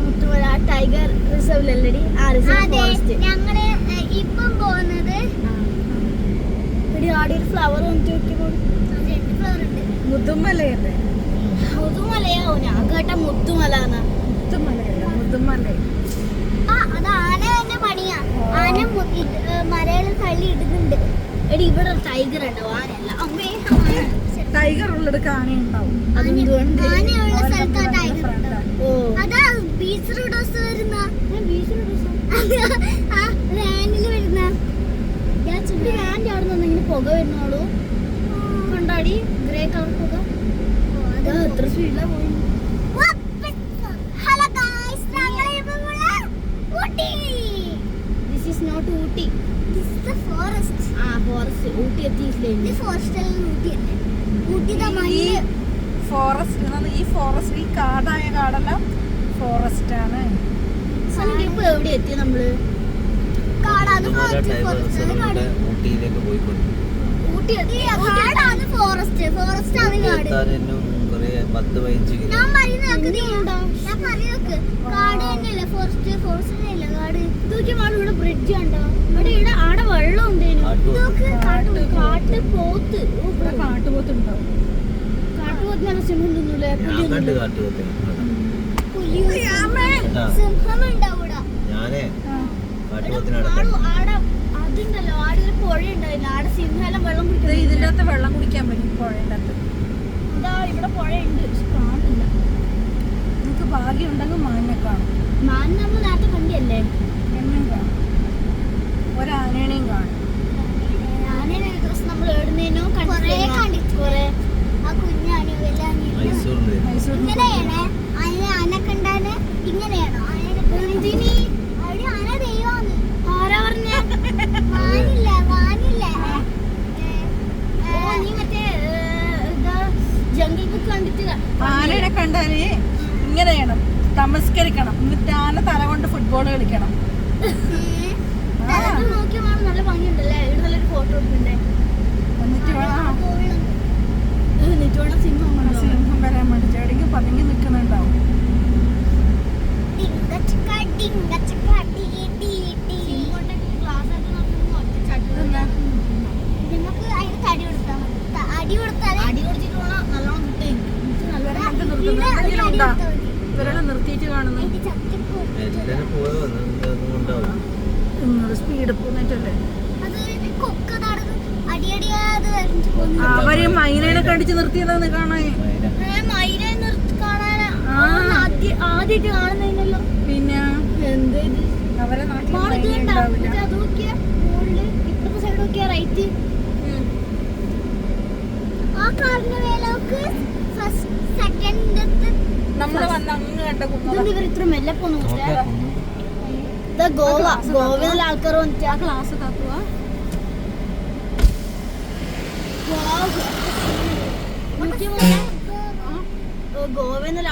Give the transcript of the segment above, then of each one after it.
മുത്തുമല tiger റിസർവിലല്ലടി ആ reserve forest ഞങ്ങൾ ഇപ്പം പോകുന്നത് എടി ആടെ ഒരു ഫ്ലവർ വന്നിട്ട് ഉണ്ട്. മുതുമലയല്ലേ? മുത്തുമലയോ ഞാൻ കേട്ട മുത്തുമല മുത്തുമല മുത്തുമലയല്ല ആ അത് ആന തന്നെ പണിയാ. ആന മു- ഇത്, തള്ളി ഇടുന്നുണ്ട്. എടി ഇവിടെ ടൈഗർ ഉണ്ടോ ആനല്ല അമ്മേ. ടൈഗർ ഉള്ളിടത്ത് ആനയുണ്ടാവും. അതെന്തുകൊണ്ട് ആനയുള്ള സ്ഥലത്താണ് ടൈഗർ ഓ. അതാ ബീച്ച് റോഡോസ് വരുന്ന. ആ വാനിൽ വരുന്ന. വാന്റെ അവിടെ നിന്ന് ഇങ്ങനെ പുക വരുന്നോളൂ കൊണ്ടാടി? ഗ്രേ കളർ പുക. എത്ര സ്പീഡിലാ പോയി. This is not Ooty. This is the forest ആ ഫോറസ്റ്റ് ഊട്ടി എത്തിയില്ലേ ഫോറസ്റ്റ് ഊട്ടി ഊട്ടി ദ ഈ ഫോറസ്റ്റ് ഈ ഫോറസ്റ്റ് ഈ കാടായ കാടെല്ലാം ഫോറസ്റ്റ് ആണ് ഇപ്പൊ എവിടെ എത്തി നമ്മൾ? ഊട്ടിയിലേക്ക് പോയിക്കൊണ്ട് ഫോറസ്റ്റ് ഫോറസ്റ്റ് ആണ് കാട്. പത്ത് പതിനഞ്ച് കിലോ. ഞാൻ പറയുന്നത് കാട്? തന്നെയല്ലേ ഫോറസ്റ്റ് ഫോറസ്റ്റ് തന്നെയല്ലേ കാട്? നോക്കിയ മാൾ ഇവിടെ ബ്രിഡ്ജ് ഉണ്ടോ അവിടെ ഇവിടെ ആടെ വെള്ളം ഉണ്ടേനു കാട്ടുപോത്ത്. കാട്ട് പോത്ത് ഇവിടെ കാട്ടുപോത്തുണ്ടാവും കാട്ടുപോത്ത് നല്ല സിമെന്റ് ഒന്നുമില്ല ഞാനേ അതുണ്ടല്ലോ ആടെ ഒരു പുഴ ഉണ്ടായില്ല ആടെ സിംഹം വെള്ളം കുടിക്കുന്നത് ഇതിന്റെ അകത്ത് വെള്ളം കുടിക്കാൻ പറ്റും പുഴയുടെ അകത്ത്. ഇതാ ഇവിടെ പുഴയുണ്ട്. പക്ഷെ കാണില്ല നിങ്ങൾക്ക് ഭാഗ്യം ഉണ്ടെങ്കിൽ മാനിനെ കാണും. മാൻ നമ്മൾ നേരത്തെ കണ്ടിയല്ലേ എന്നും കാണും. ആന തല കൊണ്ട് ഫുട്ബോൾ കളിക്കണം. നല്ല ഭംഗിയുണ്ടല്ലേ? നല്ലൊരു ഫോട്ടോ എടുക്കണ്ടേ സിംഹം വരാൻ വേണ്ടിട്ട്. എവിടെയെങ്കിലും പതുങ്ങി നിൽക്കുന്നുണ്ടാവും ഇവരെല്ലാം നിർത്തിയിട്ട് കാണുന്നു. സ്പീഡ് പോന്നിട്ടല്ലേ അവരെ മൈനേനെ കണ്ടിച്ച് നിർത്തിയതാന്ന് കാണാൻ. ആദ്യമായിട്ട് കാണുന്നതിനല്ലോ. പിന്നെ? അവരെ ആ കാറിന്റെ മേലോക്ക് ഫസ്റ്റ് സെക്കൻഡ് നമ്മൾ വന്ന് അങ്ങ് കണ്ട കുന്നത ഇതെന്ത് ഇവർ ഇത്ര മെല്ലെ പോന്നു നോക്കിയാ ഇതാ ഗോവ ആ class ഗോവയിലുള്ള ആൾക്കാർ വന്നിട്ട് ആ ക്ലാസ്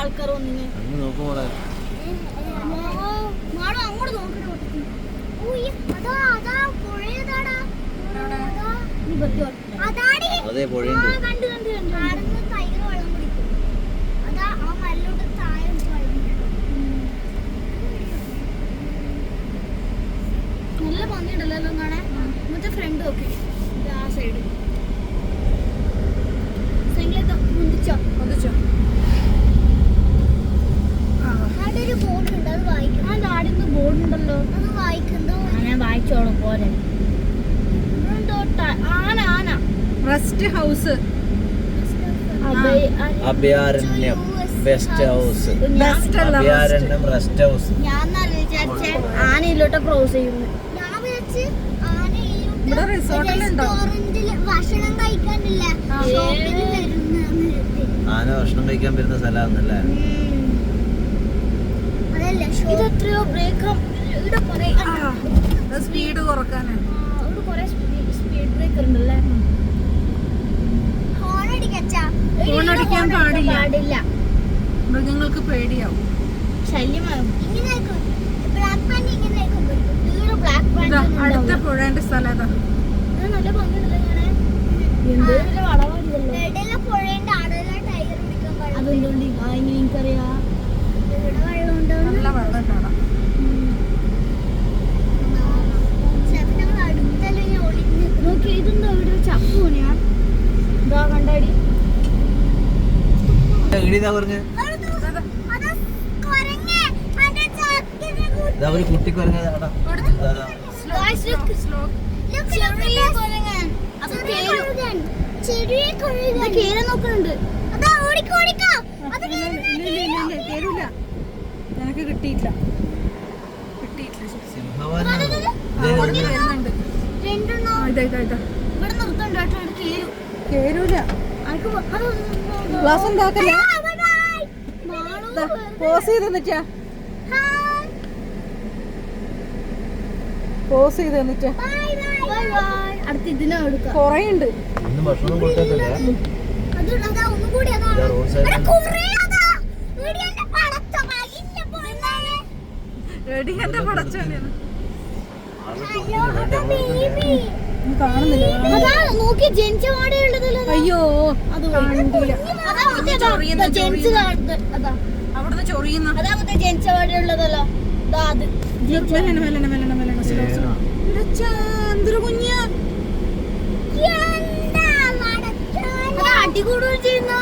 ആൾക്കാർ അങ്ങോട്ട് നോക്കട്ടോ അതേ പുഴയുണ്ട് കണ്ടു കണ്ടു കണ്ടു ആടുന്ന് ടൈഗർ വെള്ളം കുടിക്കും അതാ ആ മല്ലോട്ട് താഴെ വഴിഞ്ഞു നല്ല ഭംഗിയുണ്ടല്ലോ കാണാൻ. മറ്റേ ഫ്രണ്ട് നോക്കി ആ സൈഡ് സൈഡിലേക്ക് മുന്തിച്ചോ? അത് വായിക്കും ആ നാടിന്ന് അത് വായിക്കുന്നോ ഞാൻ വായിച്ചോളും പോലെ ആന ആന. Rest house. Abhayaranyam best house rest Abhayaranyam rest house ഞാൻ നല്ല വിചാരിച്ചേ ആന ഇതിലോട്ട് ക്രോസ് ചെയ്യുന്നു ഞാൻ വിചാരിച്ച് ആന ഈ ഇവിടെ റിസോർട്ടിലുണ്ടോ ഭക്ഷണം കഴിക്കാനില്ല. ആന കഴിക്കാൻ വരുന്ന സ്ഥലമാണെന്നല്ലേ സ്പീഡ് കുറക്കാനാണ്. പാടില്ല. മൃഗങ്ങൾക്ക് പേടിയാവും. ശല്യമാകും. ഇങ്ങനെ ആയിരിക്കും ബ്ലാക്ക് പാന്റ് ഇങ്ങനെ ആയിരിക്കും ഇവിടെ ബ്ലാക്ക് ഇതാ അടുത്ത പാന്റ് പുഴേന്റെ സ്ഥലം ഇതാ നല്ല ഭംഗിയുണ്ടല്ലോ ഇങ്ങനെ എന്തൊരു വലിയ വളവാണിതല്ലോ ഇടയിലെ പുഴയുടെ ആടുള്ള ടൈഗർ പിടിക്കാൻ പാടില്ല അതെന്തുകൊണ്ട് ഇവിടെ വെള്ളം ഉണ്ടാവുന്ന നല്ല അവിടെ കാണാം. നോക്കി ഇതെന്താ? ഇവിടെ ചപ്പ് പണിയാ ഇതാ കണ്ടാടി. കുട്ടി കുരങ്ങ് Guys, look. Look, ചെറിയ കുരങ്ങൻ. അത്. കുരങ്ങൻ. ചെറിയ ഇത് കുരങ്ങൻ. കേരളം നോക്കുന്നുണ്ട്. അതാ ഓടിക്കോടിക്കോ ഓടിക്കോ. അത് ഇല്ല ഇല്ല ഇല്ല ഇല്ല ഇല്ല കേരൂല ഞങ്ങൾക്ക് കിട്ടിയിട്ടില്ല. കിട്ടിയിട്ടില്ല ശരി. അങ്ങോട്ട് വരുന്നുണ്ട്. രണ്ടെണ്ണോ. ആ, ഇതാ ഇതാ ഇതാ. ഇവിടെ നിർത്തണ്ട കേട്ടോ ഇവിടെ കേറും. കേരൂല അനക്ക് വ- അത് ഗ്ലാസ് ഉണ്ടാക്കല്ലേ? മാളു പോസ് ചെയ്ത് നിന്നിട്ടാ അതാ. ചെയ്ത് തന്നിട്ട് കൊറേ ഉണ്ട് റോഡ് എന്റെ അയ്യോ, അതാ അവിടുന്ന് ചൊറിയുന്ന. അതാ ജനിച്ച പാടെയുള്ളതല്ലോ അത്. മെല്ലനെ മെല്ലനെ മെല്ലനെ എന്തൊരു കുഞ്ഞാ. ഇനി അങ്ങോട്ട് അതാ അടി കൂടുതൽ ചെയ്യുന്ന.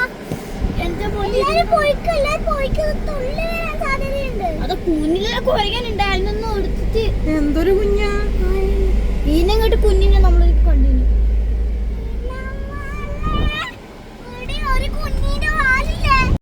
എന്റെ പൊന്നി എല്ലാരും പോയിക്കോ, എല്ലാരും പോയിക്കോ. തുള്ളി വരാൻ സാധ്യതയുണ്ട്. അത് കുഞ്ഞിലെ കുരങ്ങനുണ്ടായിരുന്നു എടുത്തിട്ട് എന്തൊരു കുഞ്ഞാ? ഈനങ്ങോട്ട് കുഞ്ഞിനെ നമ്മൾ